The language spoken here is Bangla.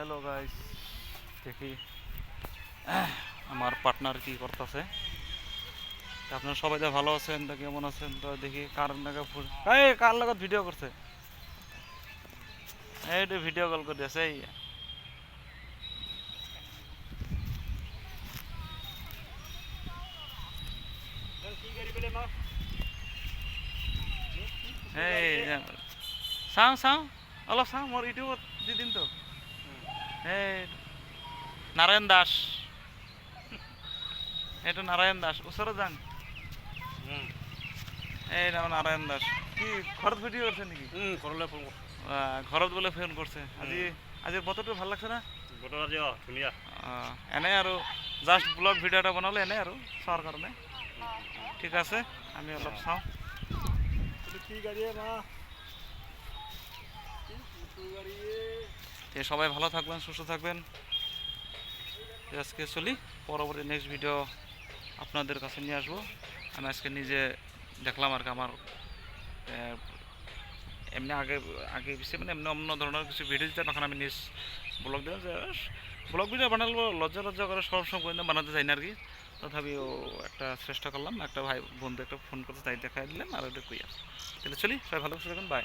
হ্যালো গাইস দেখি আমার পার্টনার কি করতেছে। আপনারা সবাই যা ভালো আছেন, তা কেমন আছেন? তো দেখি কার নাকি ফুল এই, কার লগত ভিডিও করছে? এই ভিডিও কল করে আছে এই। এই চাওঁ চাওঁ অলপ চাওঁ মোৰ ইউটিউবত দি দিম তো। এই নাৰায়ণ দাস এইটো নাৰায়ণ দাস ওচৰত যাম এই নাম নাৰায়ণ দাস কি ঘৰত ভিডিঅ' কৰিছে নেকি ঘৰলৈ ফোন ঘৰত বোলে ফোন কৰিছে আজি আজিৰ বতৰটো ভালো লাগছে না বতৰ আজি অঁ ধুনীয়া আহ, এনে আৰু জাষ্ট ব্লগ ভিডিঅ' এটা বনালে এনে আৰু চোৱাৰ কাৰণে ঠিক আছে আমি অলপ চাওঁ কি গাড়িয়ে মা তো সবাই ভালো থাকবেন, সুস্থ থাকবেন। আজকে চলি, পরবর্তী নেক্সট ভিডিও আপনাদের কাছে নিয়ে আসব। আমি আজকে নিজে দেখলাম আর কি আমার এমনি আগে আগে পিছিয়ে মানে এমনি অন্য ধরনের কিছু ভিডিও দিতে তখন আমি নিজ ব্লগ দিলাম, যে ব্লগ ভিডিও বানালো লজ্জা লজ্জা করে সব সময় বানাতে চাই না আর কি। তথাপিও একটা চেষ্টা করলাম, একটা ভাই, বন্ধু একটা ফোন করতে তাই দেখাই দিলাম, আর ওটা কইয়া। তাহলে চলি, সবাই ভালো থাকুন বাই